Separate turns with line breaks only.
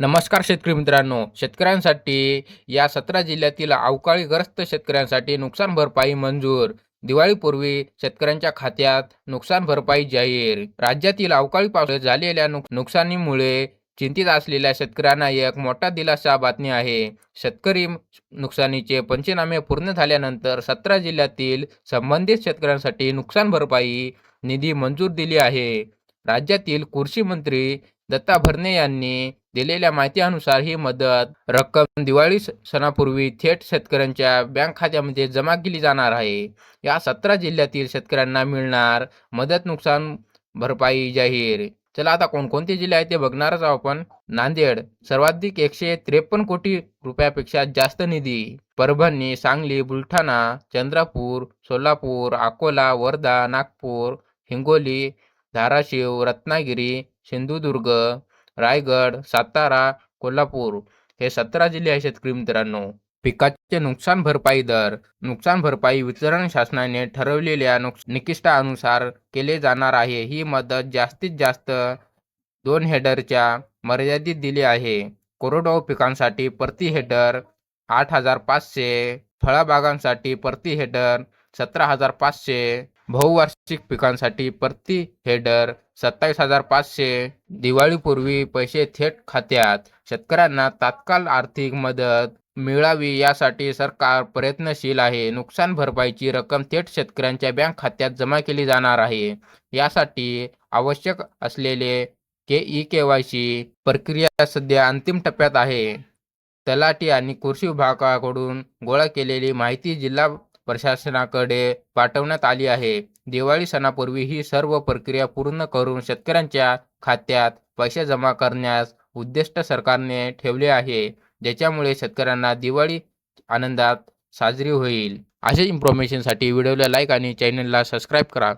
नमस्कार शेतकरी मित्रांनो. शेतकऱ्यांसाठी या सतरा जिल्ह्यातील अवकाळीग्रस्त शेतकऱ्यांसाठी नुकसान भरपाई मंजूर. दिवाळीपूर्वी शेतकऱ्यांच्या खात्यात नुकसान भरपाई जाहीर. राज्यातील अवकाळी पावसामुळे झालेल्या नुकसानीमुळे चिंतित असलेल्या शेतकऱ्यांना एक मोठा दिलासा बातमी आहे. शेतकरी नुकसानीचे पंचनामे पूर्ण झाल्यानंतर सतरा जिल्ह्यातील संबंधित शेतकऱ्यांसाठी नुकसान भरपाई निधी मंजूर दिली आहे. राज्यातील कृषी मंत्री दत्ता भरणे यांनी दिलेल्या माहितीनुसार ही मदत रक्कम दिवाळी सणापूर्वी थेट शेतकऱ्यांच्या बँक खात्यामध्ये जमा केली जाणार आहे. या सतरा जिल्ह्यातील शेतकऱ्यांना मिळणार मदत नुकसान भरपाई जाहीर. चला आता कोणकोणते जिल्हे आहेत ते बघणारच आपण. नांदेड सर्वाधिक एकशे त्रेपन्न कोटी रुपयापेक्षा जास्त निधी. परभणी सांगली बुलढाणा चंद्रपूर सोलापूर अकोला वर्धा नागपूर हिंगोली धाराशिव रत्नागिरी सिंधुदुर्ग रायगड सातारा कोल्हापूर हे सतरा जिल्हे आहेत शेतकरी मित्रांनो. पिकाचे नुकसान भरपाई दर नुकसान भरपाई वितरण शासनाने ठरवलेल्या नुक केले जाणार आहे. ही मदत जास्तीत जास्त दोन हेडरच्या मर्यादित दिली आहे. कोरडवाहू पिकांसाठी प्रति हेडर आठ हजार पाचशे फळबागांसाठी प्रति हेडर सतरा हजार पाचशे बहुवार्षिक पिकांसाठी प्रति हेडर सत्तावीस हजार पाचशे दिवाळीपूर्वी पैसे थेट खात्यात. शेतकऱ्यांना तात्काळ आर्थिक मदत मिळावी यासाठी सरकार प्रयत्नशील आहे. नुकसान भरपाईची रक्कम थेट शेतकऱ्यांच्या बँक खात्यात जमा केली जाणार आहे. यासाठी आवश्यक असलेले K E K Y C प्रक्रिया सध्या अंतिम टप्प्यात आहे. तलाठी आणि कृषी विभागाकडून गोळा केलेली माहिती जिल्हा प्रशासनाकडे पाठवण्यात आली आहे. दिवाळी सणापूर्वी ही सर्व प्रक्रिया पूर्ण करून शेतकऱ्यांच्या खात्यात पैसे जमा करण्यास उद्दिष्ट सरकारने ठेवले आहे ज्याच्यामुळे शेतकऱ्यांना दिवाळी आनंदात साजरी होईल. अशा इन्फॉर्मेशनसाठी व्हिडिओला लाईक आणि चॅनलला सबस्क्राईब करा.